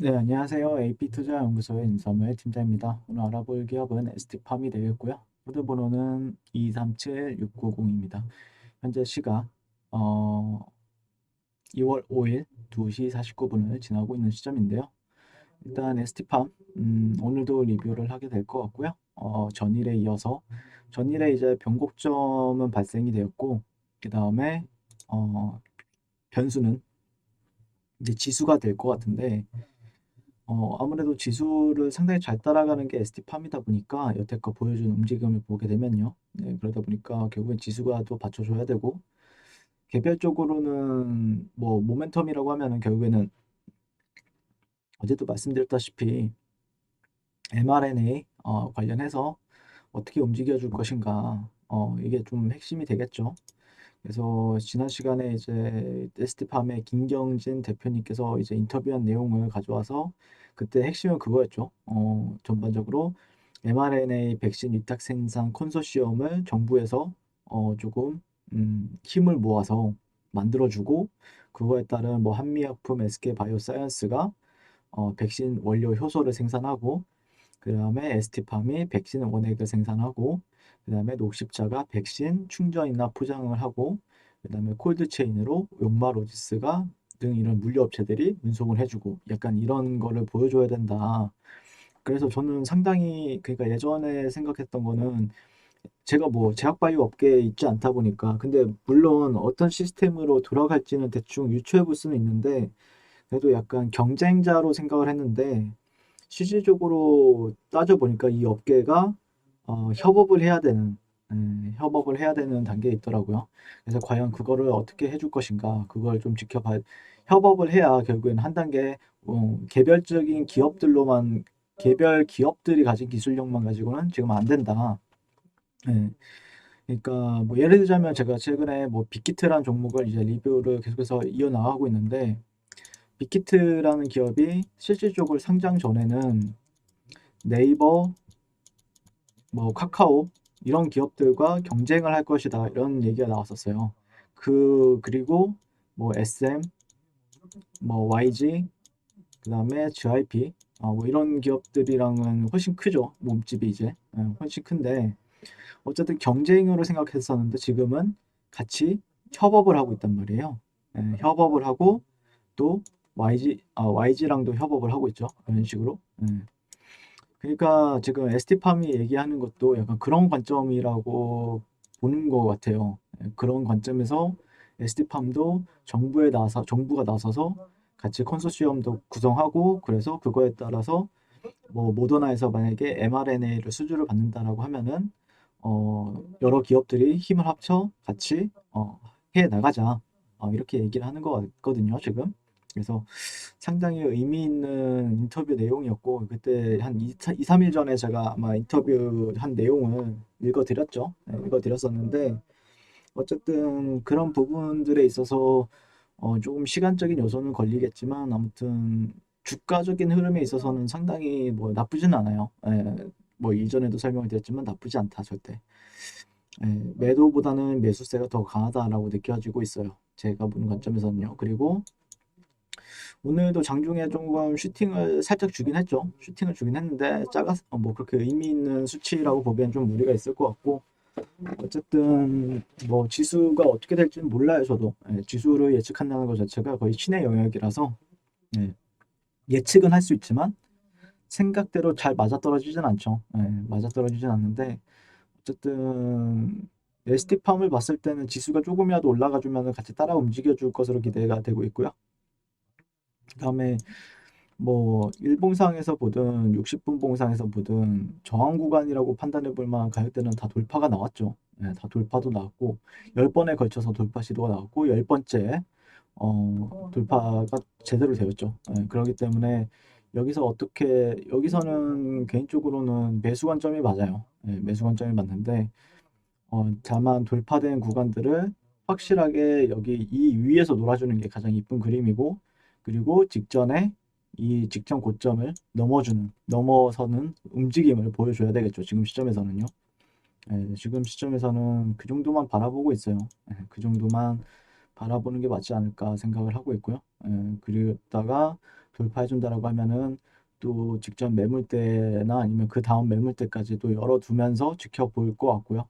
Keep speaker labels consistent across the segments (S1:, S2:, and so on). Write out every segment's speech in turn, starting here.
S1: 네, 안녕하세요. AP투자연구소의 인사무의 팀장입니다. 오늘 알아볼 기업은 ST팜이 되겠고요. 코드 번호는 237690입니다. 현재 시각 어, 2월 5일 2시 49분을 지나고 있는 시점인데요. 일단 ST팜 음, 오늘도 리뷰를 하게 될 것 같고요. 어, 전일에 이어서 전일에 이제 변곡점은 발생이 되었고 그 다음에 어, 변수는 이제 지수가 될 것 같은데 어, 아무래도 지수를 상당히 잘 따라가는 게 ST팜이다 보니까 여태껏 보여준 움직임을 보게 되면요. 네, 그러다 보니까 결국엔 지수가 또 받쳐줘야 되고 개별적으로는 뭐 모멘텀이라고 하면은 결국에는 어제도 말씀드렸다시피 mRNA 어, 관련해서 어떻게 움직여 줄 것인가 어, 이게 좀 핵심이 되겠죠. 그래서 지난 시간에 이제 에스티팜의 김경진 대표님께서 이제 인터뷰한 내용을 가져와서 그때 핵심은 그거였죠. 어, 전반적으로 mRNA 백신 위탁 생산 컨소시엄을 정부에서 어, 조금 음, 힘을 모아서 만들어주고 그거에 따른 뭐 한미약품, SK바이오사이언스가 어, 백신 원료 효소를 생산하고 그 다음에 에스티팜이 백신 원액을 생산하고 그 다음에 녹십자가 백신 충전이나 포장을 하고 그 다음에 콜드체인으로 용마로지스가 등 이런 물류업체들이 운송을 해주고 약간 이런 거를 보여줘야 된다. 그래서 저는 상당히 그러니까 예전에 생각했던 거는 제가 뭐 제약바이오 업계에 있지 않다 보니까 근데 물론 어떤 시스템으로 돌아갈지는 대충 유추해 볼 수는 있는데 그래도 약간 경쟁자로 생각을 했는데 실질적으로 따져보니까 이 업계가 어, 협업을 해야 되는 예, 협업을 해야 되는 단계에 있더라고요. 그래서 과연 그거를 어떻게 해줄 것인가 그걸 좀 지켜봐 협업을 해야 결국엔 한 단계 어, 개별적인 기업들로만 개별 기업들이 가진 기술력만 가지고는 지금 안 된다. 예. 그러니까 뭐 예를 들자면 제가 최근에 뭐 빅히트라는 종목을 이제 리뷰를 계속해서 이어 나가고 있는데 빅히트라는 기업이 실질적으로 상장 전에는 네이버, 뭐 카카오 이런 기업들과 경쟁을 할 것이다 이런 얘기가 나왔었어요. 그 그리고 뭐 SM, 뭐 YG, 그다음에 GIP 어, 뭐 이런 기업들이랑은 훨씬 크죠 몸집이 이제 예, 훨씬 큰데 어쨌든 경쟁으로 생각했었는데 지금은 같이 협업을 하고 있단 말이에요. 예, 협업을 하고 또 YG, 아, YG랑도 협업을 하고 있죠. 이런 식으로. 예. 그러니까 지금 ST팜이 얘기하는 것도 약간 그런 관점이라고 보는 것 같아요. 예, 그런 관점에서 ST팜도 정부에 나서 정부가 나서서 같이 컨소시엄도 구성하고 그래서 그거에 따라서 뭐 모더나에서 만약에 mRNA를 수주를 받는다라고 하면은 어, 여러 기업들이 힘을 합쳐 같이 어, 해 나가자 어, 이렇게 얘기를 하는 것 같거든요 지금 그래서 상당히 의미 있는 인터뷰 내용이었고 그때 한 2, 3일 전에 제가 아마 인터뷰 한 내용을 읽어드렸죠 네, 읽어드렸었는데 어쨌든 그런 부분들에 있어서 어, 조금 시간적인 요소는 걸리겠지만 아무튼 주가적인 흐름에 있어서는 상당히 뭐 나쁘진 않아요. 예, 뭐 이전에도 설명을 드렸지만 나쁘지 않다 절대. 예, 매도보다는 매수세가 더 강하다라고 느껴지고 있어요. 제가 보는 관점에서는요. 그리고 오늘도 장중에 조금 슈팅을 살짝 주긴 했죠. 슈팅을 주긴 했는데 작아서 어, 뭐 그렇게 의미 있는 수치라고 보기엔 좀 무리가 있을 것 같고 어쨌든 뭐 지수가 어떻게 될지는 몰라요 저도. 예, 지수를 예측한다는 것 자체가 거의 신의 영역이라서 예, 예측은 할 수 있지만 생각대로 잘 맞아떨어지진 않죠. 예, 맞아떨어지진 않는데 어쨌든 ST팜을 봤을 때는 지수가 조금이라도 올라가주면 같이 따라 움직여줄 것으로 기대가 되고 있고요 그 다음에 뭐 일봉상에서 보든 60분 봉상에서 보든 저항 구간이라고 판단해 볼 만한 가격대는 다 돌파가 나왔죠. 네, 다 돌파도 나왔고 10번에 걸쳐서 돌파 시도가 나왔고 10번째 어, 돌파가 제대로 되었죠. 네, 그렇기 때문에 여기서 어떻게 여기서는 개인적으로는 매수 관점이 맞아요. 네, 매수 관점이 맞는데 어, 다만 돌파된 구간들을 확실하게 여기 이 위에서 놀아주는 게 가장 이쁜 그림이고 그리고 직전에 이 직전 고점을 넘어주는 넘어서는 움직임을 보여줘야 되겠죠. 지금 시점에서는요. 예, 지금 시점에서는 그 정도만 바라보고 있어요. 예, 그 정도만 바라보는 게 맞지 않을까 생각을 하고 있고요. 예, 그러다가 돌파해준다라고 하면은 또 직전 매물대나 아니면 그 다음 매물대까지도 열어두면서 지켜볼 것 같고요.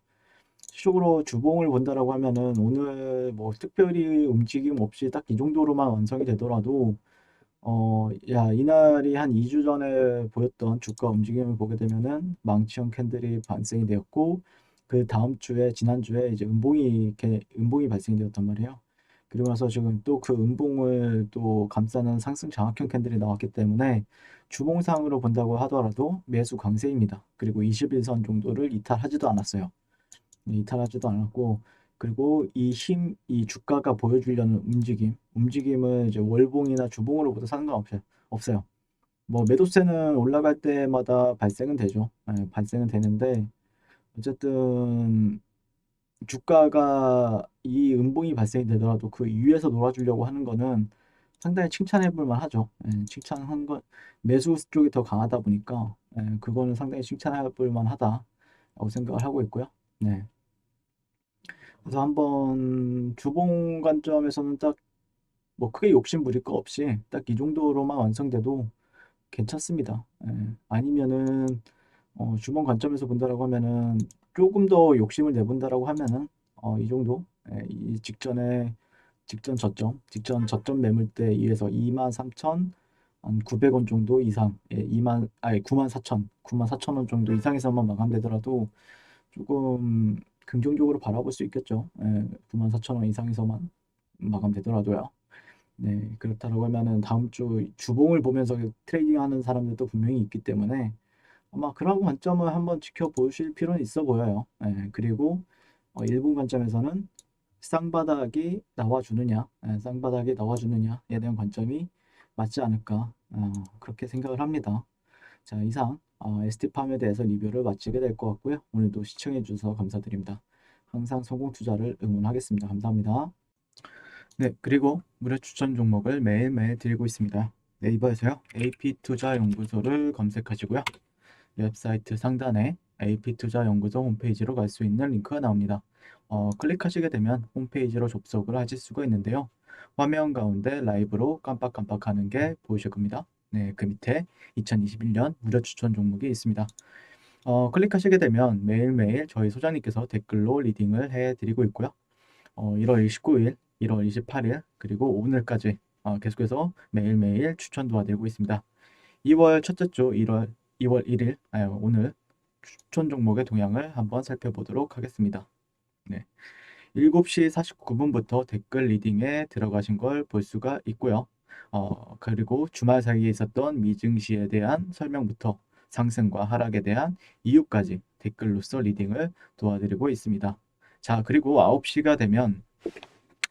S1: 시적으로 주봉을 본다라고 하면은 오늘 뭐 특별히 움직임 없이 딱 이 정도로만 완성이 되더라도 어, 야, 이날이 한 2주 전에 보였던 주가 움직임을 보게 되면은 망치형 캔들이 발생이 되었고 그 다음 주에 지난주에 이제 음봉이 음봉이 발생이 되었단 말이에요. 그리고 나서 지금 또 그 음봉을 또 감싸는 상승 장악형 캔들이 나왔기 때문에 주봉상으로 본다고 하더라도 매수 강세입니다. 그리고 21선 정도를 이탈하지도 않았어요. 네, 이탈하지도 않았고 그리고 이 힘, 이 주가가 보여주려는 움직임, 움직임은 이제 월봉이나 주봉으로 보다 상관없어요. 없어요. 뭐 매도세는 올라갈 때마다 발생은 되죠. 예, 발생은 되는데 어쨌든 주가가 이 음봉이 발생이 되더라도 그 위에서 놀아주려고 하는 거는 상당히 칭찬해 볼 만하죠. 예, 칭찬한 건 매수 쪽이 더 강하다 보니까 예, 그거는 상당히 칭찬해 볼 만하다라고 생각을 하고 있고요. 네. 그래서 한번 주봉 관점에서는 딱 뭐 크게 욕심 부릴 거 없이 딱 이 정도로만 완성돼도 괜찮습니다. 예, 아니면은 어, 주봉 관점에서 본다라고 하면은 조금 더 욕심을 내본다라고 하면은 어, 이 정도 예, 이 직전에 직전 저점 직전 저점 매물대 이에서 23,900원 정도 이상 예, 2만 아니 94,000 94,000원 정도 이상에서만 마감되더라도 조금 긍정적으로 바라볼 수 있겠죠. 예, 94,000원 이상에서만 마감되더라도요. 네, 그렇다고 하면은 다음 주 주봉을 보면서 트레이딩하는 사람들도 분명히 있기 때문에 아마 그런 관점을 한번 지켜보실 필요는 있어 보여요. 예, 그리고 어, 일본 관점에서는 쌍바닥이 나와주느냐, 예, 쌍바닥이 나와주느냐에 대한 관점이 맞지 않을까 어, 그렇게 생각을 합니다. 자, 이상 어, ST팜에 대해서 리뷰를 마치게 될 것 같고요. 오늘도 시청해 주셔서 감사드립니다. 항상 성공 투자를 응원하겠습니다. 감사합니다. 네, 그리고 무료 추천 종목을 매일매일 드리고 있습니다. 네이버에서요. AP투자연구소를 검색하시고요. 웹사이트 상단에 AP투자연구소 홈페이지로 갈 수 있는 링크가 나옵니다. 어, 클릭하시게 되면 홈페이지로 접속을 하실 수가 있는데요. 화면 가운데 라이브로 깜빡깜빡하는 게 보이실 겁니다. 네, 그 밑에 2021년 무료 추천 종목이 있습니다. 어, 클릭하시게 되면 매일매일 저희 소장님께서 댓글로 리딩을 해드리고 있고요. 어, 1월 29일, 1월 28일, 그리고 오늘까지 어, 계속해서 매일매일 추천 도와드리고 있습니다. 2월 첫째 주 1월 2월 1일, 아, 오늘 추천 종목의 동향을 한번 살펴보도록 하겠습니다. 네. 7시 49분부터 댓글 리딩에 들어가신 걸 볼 수가 있고요. 어, 그리고 주말 사이에 있었던 미증시에 대한 설명부터 상승과 하락에 대한 이유까지 댓글로서 리딩을 도와드리고 있습니다. 자, 그리고 9시가 되면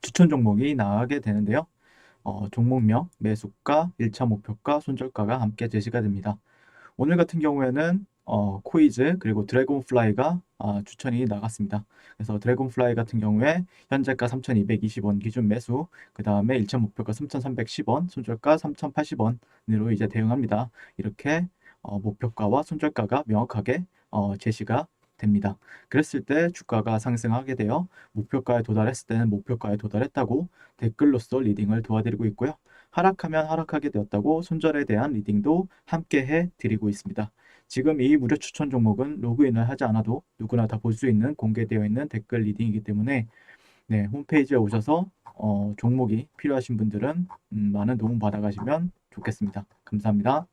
S1: 추천 종목이 나가게 되는데요. 어, 종목명, 매수가, 1차 목표가, 손절가가 함께 제시가 됩니다. 오늘 같은 경우에는 어, 코이즈 그리고 드래곤플라이가 아, 추천이 나갔습니다. 그래서 드래곤플라이 같은 경우에 현재가 3,220원 기준 매수, 그 다음에 1차 목표가 3,310원, 손절가 3,080원으로 이제 대응합니다. 이렇게 어, 목표가와 손절가가 명확하게 어, 제시가 됩니다. 그랬을 때 주가가 상승하게 되어 목표가에 도달했을 때는 목표가에 도달했다고 댓글로서 리딩을 도와드리고 있고요. 하락하면 하락하게 되었다고 손절에 대한 리딩도 함께 해 드리고 있습니다. 지금 이 무료 추천 종목은 로그인을 하지 않아도 누구나 다 볼 수 있는 공개되어 있는 댓글 리딩이기 때문에 네, 홈페이지에 오셔서 어, 종목이 필요하신 분들은 음, 많은 도움 받아가시면 좋겠습니다. 감사합니다.